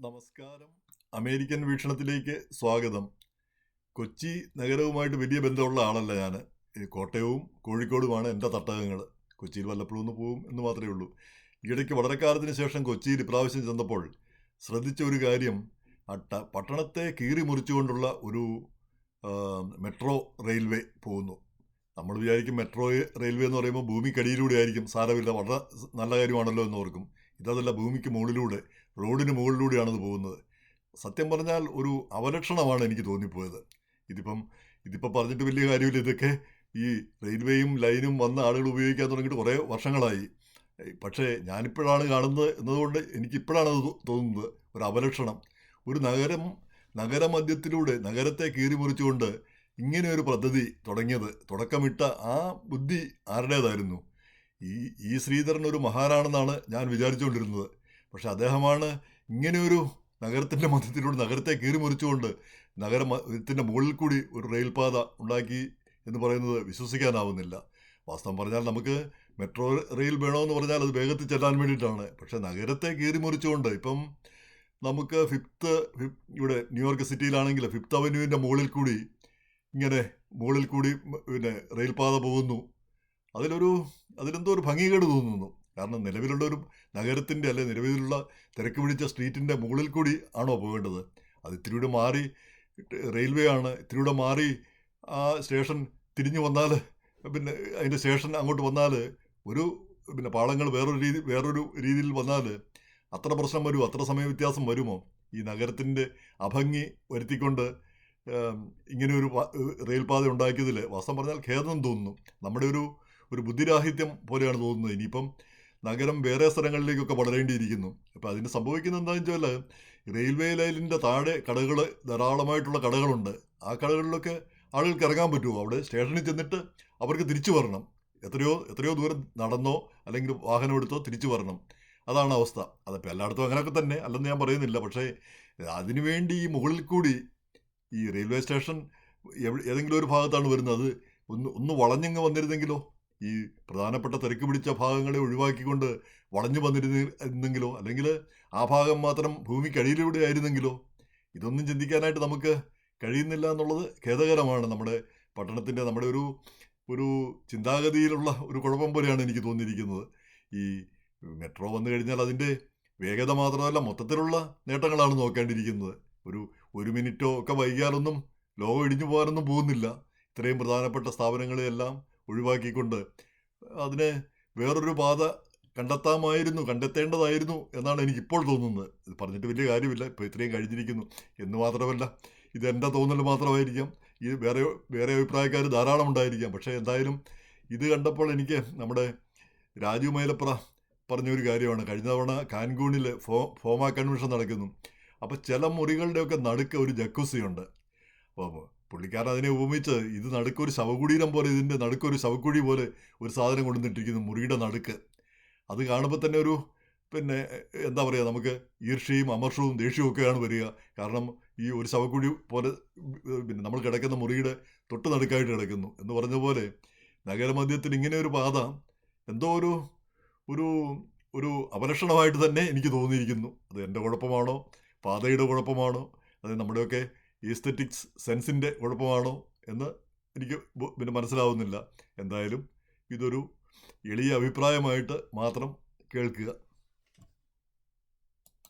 നമസ്കാരം. അമേരിക്കൻ വീക്ഷണത്തിലേക്ക് സ്വാഗതം. കൊച്ചി നഗരവുമായിട്ട് വലിയ ബന്ധമുള്ള ആളല്ല ഞാൻ കോട്ടയവും കോഴിക്കോടുമാണ് എന്റെ തട്ടകങ്ങൾ കൊച്ചിയിൽ വല്ലപ്പോഴും ഒന്ന് പോവും എന്ന് മാത്രമേ ഉള്ളൂ. ഈയിടയ്ക്ക് വളരെ കാലത്തിന് ശേഷം കൊച്ചിയിൽ ഇപ്രാവശ്യം ചെന്നപ്പോൾ ശ്രദ്ധിച്ച ഒരു കാര്യം അട്ട പട്ടണത്തെ കീറി മുറിച്ചുകൊണ്ടുള്ള ഒരു മെട്രോ റെയിൽവേ പോകുന്നു. നമ്മൾ വിചാരിക്കും മെട്രോ റെയിൽവേ എന്ന് പറയുമ്പോൾ ഭൂമിക്കടിയിലൂടെ ആയിരിക്കും. സാരമില്ല വളരെ നല്ല കാര്യമാണല്ലോ എന്ന് ഓർക്കും. ഇതല്ല ഭൂമിക്ക് മുകളിലൂടെ റോഡിന് മുകളിലൂടെയാണത് പോകുന്നത്. സത്യം പറഞ്ഞാൽ ഒരു അവലക്ഷണമാണ് എനിക്ക് തോന്നിപ്പോയത്. ഇതിപ്പം ഇതിപ്പോൾ പറഞ്ഞിട്ട് വലിയ കാര്യമില്ല. ഇതൊക്കെ ഈ റെയിൽവേയും ലൈനും വന്ന ആളുകൾ ഉപയോഗിക്കാൻ തുടങ്ങിയിട്ട് കുറേ വർഷങ്ങളായി. പക്ഷേ ഞാനിപ്പോഴാണ് കാണുന്നത് എന്നതുകൊണ്ട് എനിക്കിപ്പോഴാണ് അത് തോന്നുന്നത് ഒരു അവലക്ഷണം. ഒരു നഗരം നഗരമധ്യത്തിലൂടെ നഗരത്തെ കീറി മുറിച്ചുകൊണ്ട് ഇങ്ങനെ ഒരു പദ്ധതി തുടങ്ങിയത് തുടക്കമിട്ട ആ ബുദ്ധി ആരുടേതായിരുന്നു? ഈ ഈ ശ്രീധരൻ ഒരു മഹാനാണെന്നാണ് ഞാൻ വിചാരിച്ചുകൊണ്ടിരുന്നത്. പക്ഷെ അദ്ദേഹമാണ് ഇങ്ങനെയൊരു നഗരത്തിന്റെ മധ്യത്തിലൂടെ നഗരത്തെ കീറി മുറിച്ചുകൊണ്ട് നഗരത്തിന്റെ മുകളിൽ കൂടി ഒരു റെയിൽപാത ഉണ്ടാക്കി എന്ന് പറയുന്നത് വിശ്വസിക്കാനാവുന്നില്ല. വാസ്തവം പറഞ്ഞാൽ നമുക്ക് മെട്രോ റെയിൽ വേണമെന്ന് പറഞ്ഞാൽ അത് വേഗത്തിൽ ചെല്ലാൻ വേണ്ടിയിട്ടാണ്. പക്ഷേ നഗരത്തെ കീറി മുറിച്ചുകൊണ്ട് ഇപ്പം നമുക്ക് ഫിഫ്ത്ത് ഫിഫ്- ഇവിടെ ന്യൂയോർക്ക് സിറ്റിയിലാണെങ്കിൽ ഫിഫ്ത്ത് അവന്യൂവിന്റെ മുകളിൽ കൂടി ഇങ്ങനെ മുകളിൽ കൂടി പിന്നെ റെയിൽപാത പോകുന്നു. അതിലൊരു അതിലെന്തോ ഒരു ഭംഗികേട് തോന്നുന്നു. കാരണം നിലവിലുള്ള ഒരു നഗരത്തിന്റെ അല്ലെ നിലവിലുള്ള തിരക്ക് പിടിച്ച സ്ട്രീറ്റിന്റെ മുകളിൽ കൂടി ആണോ പോകേണ്ടത്? അത് ഇത്തിരിയൂടെ മാറി റെയിൽവേ ആണ് ഇത്തിരിയൂടെ മാറി ആ സ്റ്റേഷൻ തിരിഞ്ഞു വന്നാൽ പിന്നെ അതിന്റെ സ്റ്റേഷൻ അങ്ങോട്ട് വന്നാൽ ഒരു പിന്നെ പാളങ്ങൾ വേറൊരു രീതി വേറൊരു രീതിയിൽ വന്നാൽ അത്ര പ്രശ്നം വരുമോ അത്ര സമയ വ്യത്യാസം വരുമോ? ഈ നഗരത്തിന്റെ അഭംഗി വരുത്തിക്കൊണ്ട് ഇങ്ങനെ ഒരു റെയിൽപാത ഉണ്ടാക്കിയതിൽ വാസ്തവം പറഞ്ഞാൽ ഖേദം തോന്നുന്നു. നമ്മുടെ ഒരു ഒരു ബുദ്ധിരാഹിത്യം പോലെയാണ് തോന്നുന്നത്. ഇനിയിപ്പം നഗരം വേറെ സ്ഥലങ്ങളിലേക്കൊക്കെ വളരേണ്ടിയിരിക്കുന്നു. അപ്പോൾ അതിന് സംഭവിക്കുന്നത് എന്താണെന്ന് വെച്ചാൽ റെയിൽവേ ലൈനിന്റെ താഴെ കടകൾ ധാരാളമായിട്ടുള്ള കടകളുണ്ട്. ആ കടകളിലൊക്കെ ആളുകൾക്ക് ഇറങ്ങാൻ പറ്റുമോ? അവിടെ സ്റ്റേഷനിൽ ചെന്നിട്ട് അവർക്ക് തിരിച്ചു വരണം. എത്രയോ എത്രയോ ദൂരം നടന്നോ അല്ലെങ്കിൽ വാഹനം എടുത്തോ തിരിച്ചു വരണം. അതാണ് അവസ്ഥ. അതിപ്പോൾ എല്ലായിടത്തും അങ്ങനെയൊക്കെ തന്നെ അല്ലെന്ന് ഞാൻ പറയുന്നില്ല. പക്ഷേ അതിനുവേണ്ടി ഈ മുകളിൽ കൂടി ഈ റെയിൽവേ സ്റ്റേഷൻ ഏതെങ്കിലും ഒരു ഭാഗത്താണ് വരുന്നത്. ഒന്ന് ഒന്ന് വളഞ്ഞങ്ങ് വന്നിരുന്നെങ്കിലോ? ഈ പ്രധാനപ്പെട്ട തിരക്ക് പിടിച്ച ഭാഗങ്ങളെ ഒഴിവാക്കിക്കൊണ്ട് വളഞ്ഞു വന്നിരുന്നെങ്കിലോ അല്ലെങ്കിൽ ആ ഭാഗം മാത്രം ഭൂമിക്കടിയിലൂടെ ആയിരുന്നെങ്കിലോ? ഇതൊന്നും ചിന്തിക്കാനായിട്ട് നമുക്ക് കഴിയുന്നില്ല എന്നുള്ളത് ഖേദകരമാണ്. നമ്മുടെ പട്ടണത്തിന്റെ നമ്മുടെ ഒരു ഒരു ചിന്താഗതിയിലുള്ള ഒരു കുഴപ്പം പോലെയാണ് എനിക്ക് തോന്നിയിരിക്കുന്നത്. ഈ മെട്രോ വന്നു കഴിഞ്ഞാൽ അതിന്റെ വേഗത മാത്രമല്ല മൊത്തത്തിലുള്ള നേട്ടങ്ങളാണ് നോക്കേണ്ടിയിരിക്കുന്നത്. ഒരു ഒരു മിനിറ്റോ ഒക്കെ വൈകിയാലൊന്നും ലോകം ഇടിഞ്ഞു പോകാനൊന്നും പോകുന്നില്ല. ഇത്രയും പ്രധാനപ്പെട്ട സ്ഥാപനങ്ങളെയെല്ലാം ഒഴിവാക്കിക്കൊണ്ട് അതിനെ വേറൊരു പാത കണ്ടെത്താമായിരുന്നു കണ്ടെത്തേണ്ടതായിരുന്നു എന്നാണ് എനിക്കിപ്പോൾ തോന്നുന്നത്. ഇത് പറഞ്ഞിട്ട് വലിയ കാര്യമില്ല. ഇപ്പോൾ ഇത്രയും കഴിഞ്ഞിരിക്കുന്നു. എന്ന് മാത്രമല്ല ഇതെന്റെ തോന്നൽ മാത്രമായിരിക്കാം. ഇത് വേറെ വേറെ അഭിപ്രായക്കാർ ധാരാളം ഉണ്ടായിരിക്കാം. പക്ഷേ എന്തായാലും ഇത് കണ്ടപ്പോൾ എനിക്ക് നമ്മുടെ രാജു മൈലപ്ര പറഞ്ഞൊരു കാര്യമാണ്. കഴിഞ്ഞ തവണ കാൻകൂണിൽ ഫോ ഫോമ കൺവെൻഷൻ നടക്കുന്നു. അപ്പോൾ ചില മുറികളുടെയൊക്കെ നടുക്ക് ഒരു ജക്കുസിയുണ്ട്. അപ്പോൾ പുള്ളിക്കാരൻ അതിനെ ഉപമിച്ച് ഇത് നടുക്കൊരു ശവകുടീരം പോലെ ഇതിന്റെ നടുക്കൊരു ശവക്കുഴി പോലെ ഒരു സാധനം കൊണ്ടുവന്നിട്ടിരിക്കുന്നു മുറിയുടെ നടുക്ക്. അത് കാണുമ്പോൾ തന്നെ ഒരു പിന്നെ എന്താ പറയുക നമുക്ക് ഈർഷ്യയും അമർഷവും ദേഷ്യവും ഒക്കെയാണ് വരിക. കാരണം ഈ ഒരു ശവക്കുഴി പോലെ പിന്നെ നമ്മൾ കിടക്കുന്ന മുറിയുടെ തൊട്ട് നടുക്കായിട്ട് കിടക്കുന്നു. എന്ന് പറഞ്ഞ പോലെ നഗരമധ്യത്തിൽ ഇങ്ങനെ ഒരു പാത എന്തോ ഒരു ഒരു ഒരു അപലക്ഷണമായിട്ട് തന്നെ എനിക്ക് തോന്നിയിരിക്കുന്നു. അത് എന്റെ കുഴപ്പമാണോ? പാതയുടെ കുഴപ്പമാണോ? അത് നമ്മുടെയൊക്കെ ഈസ്തറ്റിക്സ് സെൻസിന്റെ കുഴപ്പമാണോ എന്ന് എനിക്ക് പിന്നെ മനസ്സിലാവുന്നില്ല. എന്തായാലും ഇതൊരു എളിയ അഭിപ്രായമായിട്ട് മാത്രം കേൾക്കുക.